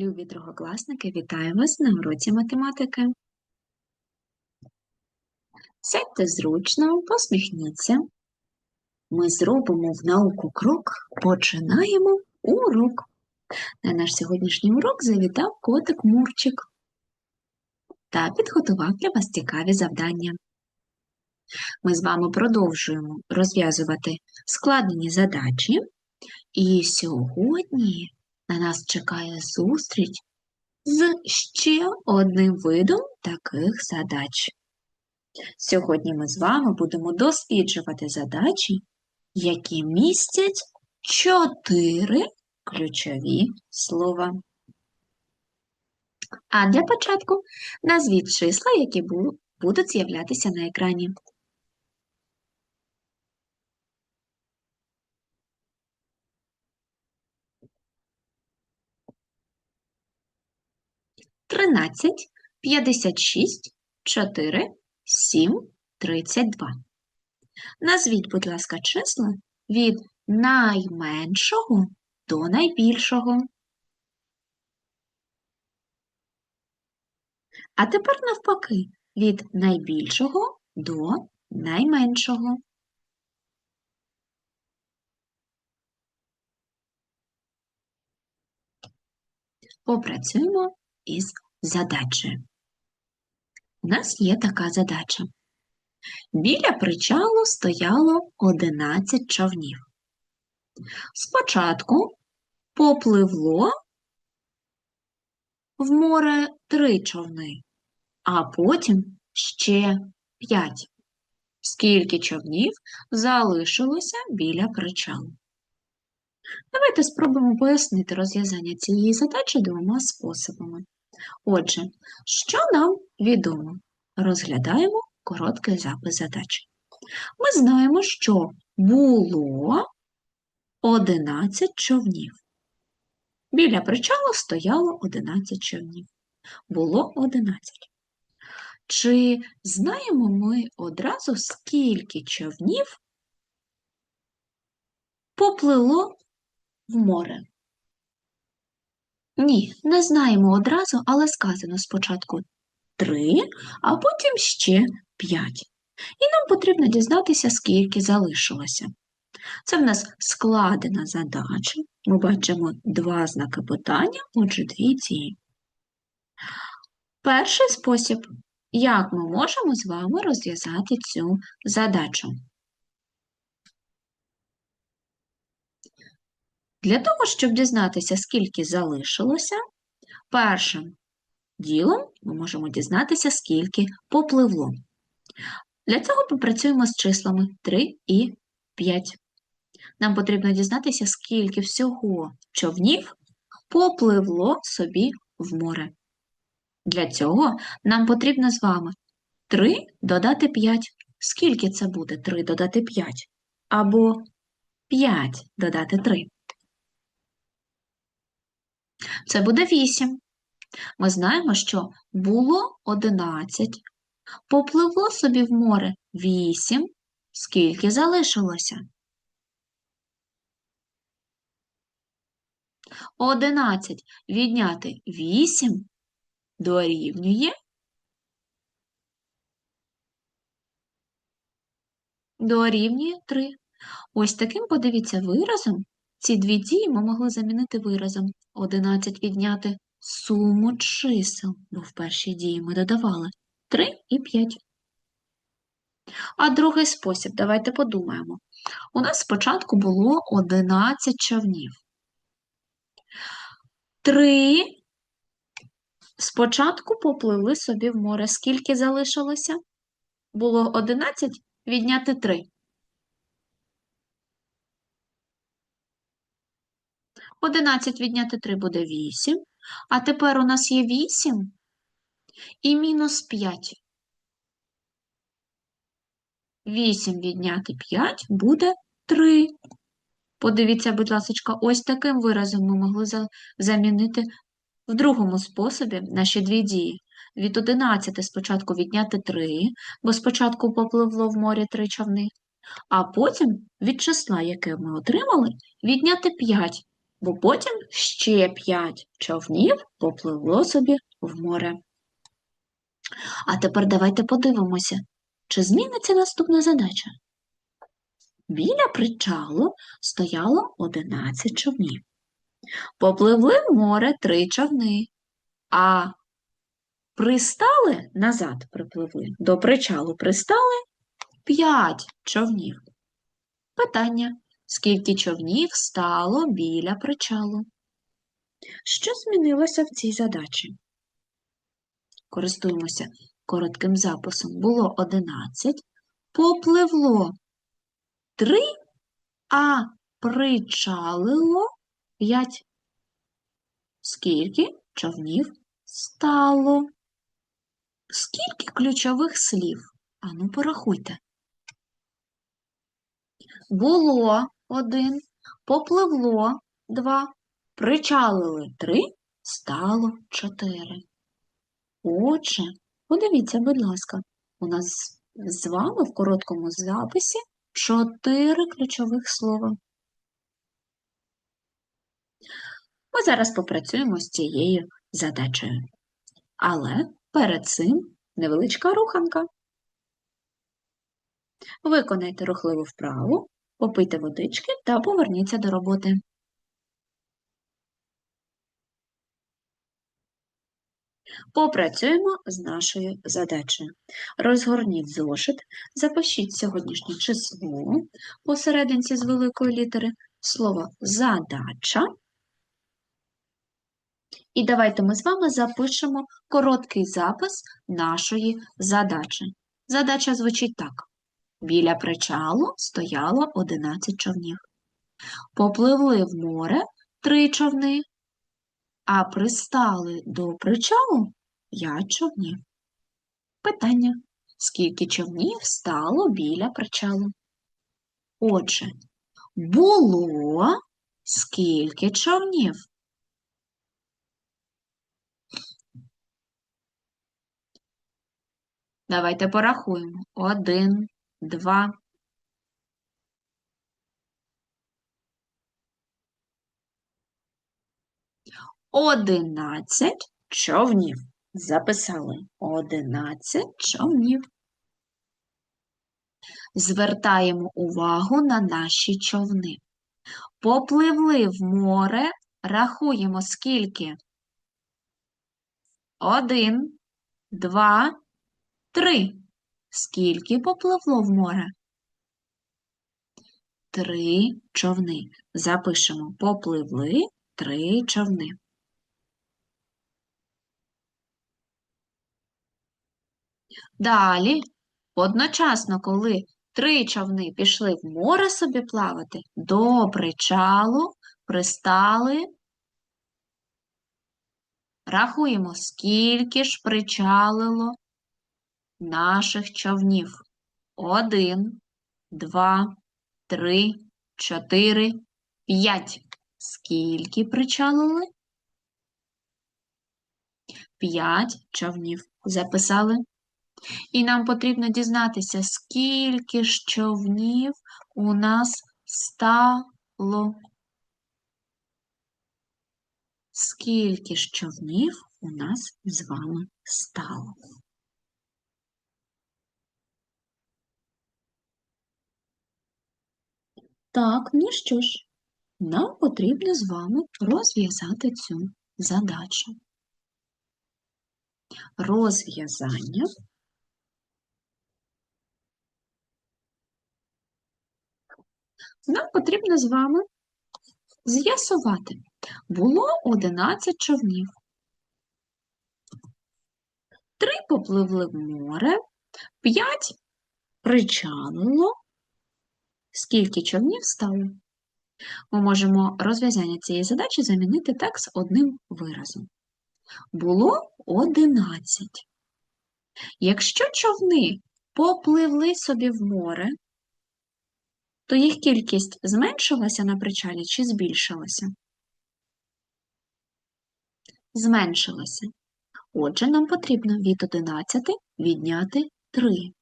Любі другокласники, вітаю вас на уроці математики. Сядьте зручно, посміхніться. Ми зробимо в науку крок, починаємо урок. На наш сьогоднішній урок завітав котик Мурчик та підготував для вас цікаві завдання. Ми з вами продовжуємо розв'язувати складені задачі. І сьогодні на нас чекає зустріч з ще одним видом таких задач. Сьогодні ми з вами будемо досліджувати задачі, які містять чотири ключові слова. А для початку назвіть числа, які будуть з'являтися на екрані. Тринадцять, п'ятдесят шість, чотири, сім, тридцять два. Назвіть, будь ласка, числа від найменшого до найбільшого. А тепер навпаки, від найбільшого до найменшого. Попрацюємо із задачею. У нас є така задача. Біля причалу стояло 11 човнів. Спочатку попливло в море три човни, а потім ще п'ять. Скільки човнів залишилося біля причалу? Давайте спробуємо пояснити розв'язання цієї задачі двома способами. Отже, що нам відомо? Розглядаємо короткий запис задачі. Ми знаємо, що було 11 човнів. Біля причалу стояло 11 човнів. Було 11. Чи знаємо ми одразу, скільки човнів поплило в море? Ні, не знаємо одразу, але сказано спочатку три, а потім ще п'ять. І нам потрібно дізнатися, скільки залишилося. Це в нас складена задача. Ми бачимо два знаки питання, отже, дві дії. Перший спосіб, як ми можемо з вами розв'язати цю задачу. Для того, щоб дізнатися, скільки залишилося, першим ділом ми можемо дізнатися, скільки попливло. Для цього попрацюємо з числами 3 і 5. Нам потрібно дізнатися, скільки всього човнів попливло собі в море. Для цього нам потрібно з вами 3 додати 5. Скільки це буде 3 додати 5? Або 5 додати 3. Це буде 8. Ми знаємо, що було 11, попливло собі в море 8, скільки залишилося? 11 відняти 8 дорівнює дорівнює 3. Ось таким, подивіться, виразом ці дві дії ми могли замінити виразом 11 відняти суму чисел, бо в першій дії ми додавали 3 і 5. А другий спосіб, давайте подумаємо. У нас спочатку було 11 човнів. Три спочатку попливли собі в море. Скільки залишилося? Було 11 відняти 3. 11 відняти 3 буде 8. А тепер у нас є 8 і мінус 5. 8 відняти 5 буде 3. Подивіться, будь ласка, ось таким виразом ми могли замінити в другому способі наші дві дії. Від 11 спочатку відняти 3, бо спочатку попливло в морі 3 човни, а потім від числа, яке ми отримали, відняти 5, бо потім ще п'ять човнів попливло собі в море. А тепер давайте подивимося, чи зміниться наступна задача. Біля причалу стояло 11 човнів. Попливли в море три човни, а пристали назад припливли, до причалу пристали 5 човнів. Питання, скільки човнів стало біля причалу? Що змінилося в цій задачі? Користуємося коротким записом. Було 11, попливло 3, а причалило 5. Скільки човнів стало? Скільки ключових слів? Ану, порахуйте. Було один, попливло два, причалили три, стало чотири. Отже, подивіться, будь ласка, у нас з вами в короткому записі чотири ключових слова. Ми зараз попрацюємо з цією задачею. Але перед цим невеличка руханка. Виконайте рухливу вправу, попийте водички та поверніться до роботи. Попрацюємо з нашою задачею. Розгорніть зошит, запишіть сьогоднішнє число посерединці з великої літери, слово задача. І давайте ми з вами запишемо короткий запис нашої задачі. Задача звучить так. Біля причалу стояло 11 човнів. Попливли в море три човни, а пристали до причалу 5 човнів. Питання. Скільки човнів стало біля причалу? Отже, було скільки човнів? Давайте порахуємо. Один, два. Одинадцять човнів. Записали одинадцять човнів. Звертаємо увагу на наші човни. Попливли в море, рахуємо скільки. Один, два, три. Скільки попливло в море? Три човни. Запишемо попливли три човни. Далі, одночасно, коли три човни пішли в море собі плавати, до причалу пристали. Рахуємо, скільки ж причалило наших човнів. Один, два, три, чотири, п'ять. Скільки причалили? П'ять човнів. Записали. І нам потрібно дізнатися, скільки ж човнів у нас стало. Скільки ж човнів у нас з вами стало? Так, ну що ж, нам потрібно з вами розв'язати цю задачу. Розв'язання нам потрібно з вами з'ясувати. Було 11 човнів. Три попливли в море, п'ять причалило, Скільки човнів стало? Ми можемо розв'язання цієї задачі замінити текст одним виразом. Було 11. Якщо човни попливли собі в море, то їх кількість зменшилася на причалі чи збільшилася? Зменшилася. Отже, нам потрібно від 11 відняти 3.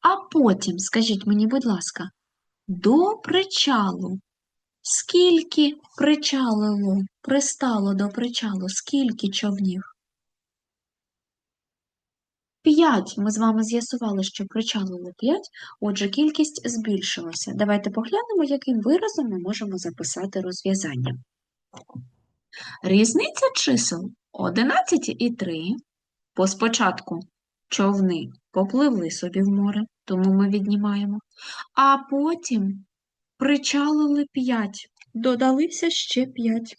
А потім, скажіть мені, будь ласка, до причалу Скільки причалило, пристало до причалу, скільки човнів? П'ять. Ми з вами з'ясували, що причалило п'ять, отже, кількість збільшилася. Давайте поглянемо, яким виразом ми можемо записати розв'язання. Різниця чисел 11 і 3. По спочатку човни попливли собі в море, тому ми віднімаємо. А потім причалили 5, додалися ще 5.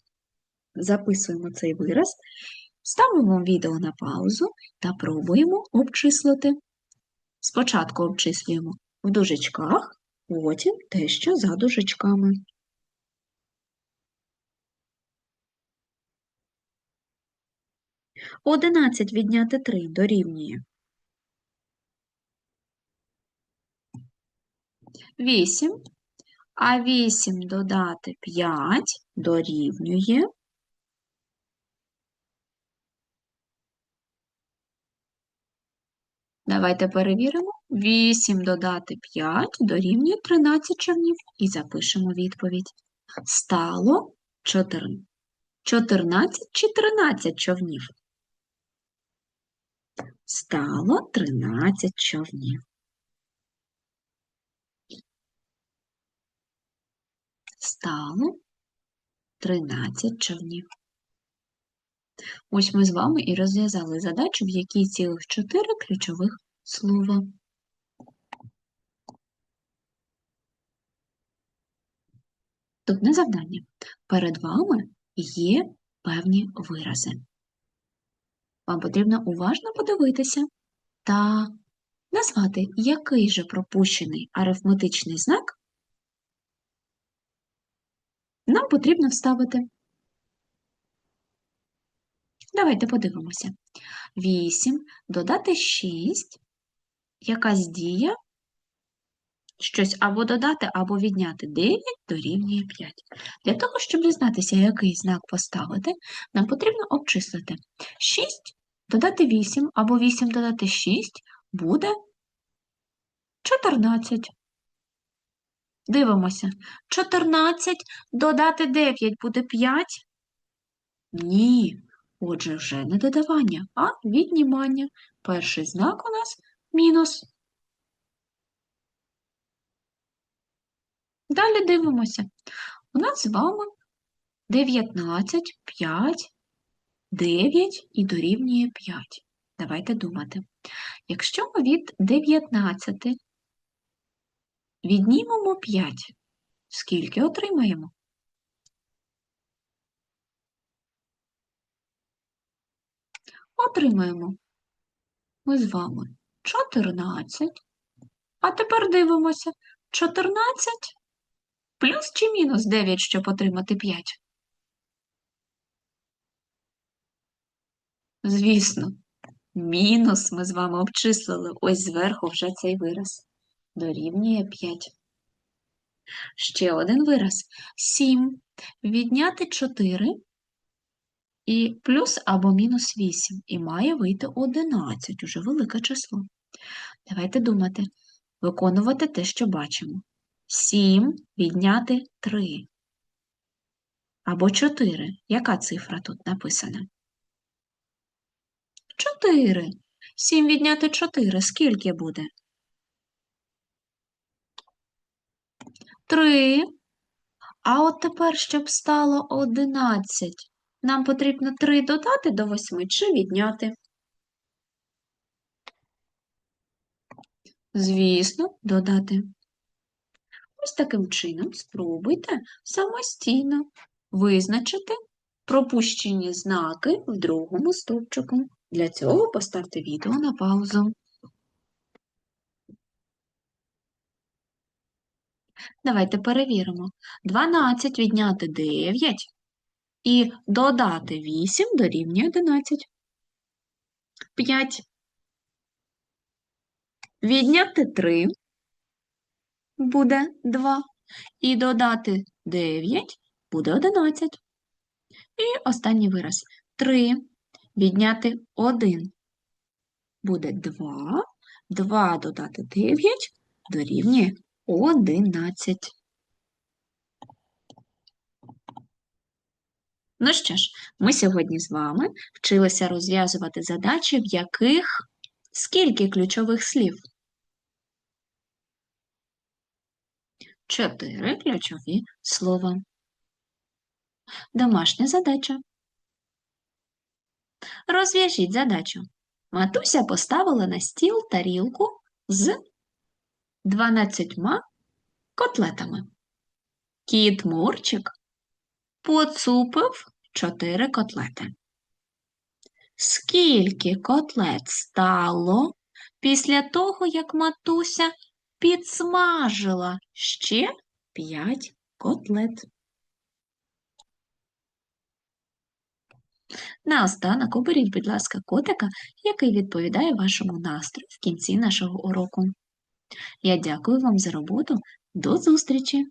Записуємо цей вираз, ставимо відео на паузу та пробуємо обчислити. Спочатку обчислюємо в дужечках, потім те, що за дужечками. Одинадцять відняти 3 дорівнює. 8, а 8 додати 5 дорівнює. Давайте перевіримо. 8 додати 5 дорівнює 13 човнів і запишемо відповідь. Стало 4. 14 чи 13 човнів? Стало 13 човнів. Стало 13 човнів. Ось ми з вами і розв'язали задачу, в якій цілих 4 ключових слова. Наступне завдання. Перед вами є певні вирази. Вам потрібно уважно подивитися та назвати, який же пропущений арифметичний знак нам потрібно вставити. Давайте подивимося. 8 додати 6, якась дія, щось або додати, або відняти 9 дорівнює 5. Для того, щоб дізнатися, який знак поставити, нам потрібно обчислити 6 додати 8, або 8 додати 6 буде 14. Дивимося. 14 додати 9 буде 5? Ні. Отже, вже не додавання, а віднімання. Перший знак у нас мінус. Далі дивимося. У нас з вами 19, 5, 9 і дорівнює 5. Давайте думати. Якщо ми від 19 віднімемо 5, скільки отримаємо? Отримаємо ми з вами 14. А тепер дивимося 14 плюс чи мінус 9, щоб отримати 5? Звісно, мінус ми з вами обчислили. Ось зверху вже цей вираз. Дорівнює 5. Ще один вираз. 7. Відняти 4 і плюс або мінус 8. І має вийти 11, уже велике число. Давайте думати, виконувати те, що бачимо. 7 відняти 3. Або 4. Яка цифра тут написана? 4. 7 відняти 4. Скільки буде? 3. А от тепер, щоб стало 11, нам потрібно 3 додати до 8 чи відняти. Звісно, додати. Ось таким чином спробуйте самостійно визначити пропущені знаки в другому стовпчику. Для цього поставте відео на паузу. Давайте перевіримо. 12 відняти 9 і додати 8 дорівнює 11. 5. Відняти 3 буде 2. І додати 9 буде 11. І останній вираз. 3 відняти 1 буде 2. 2 додати 9 дорівнює 11. Ну що ж, ми сьогодні з вами вчилися розв'язувати задачі, в яких скільки ключових слів? Чотири ключові слова. Домашня задача. Розв'яжіть задачу. Матуся поставила на стіл тарілку з 12 котлетами. Кіт Мурчик поцупив 4 котлети. Скільки котлет стало після того, як матуся підсмажила ще 5 котлет? Наостанок оберіть, будь ласка, котика, який відповідає вашому настрою в кінці нашого уроку. Я дякую вам за роботу. До зустрічі!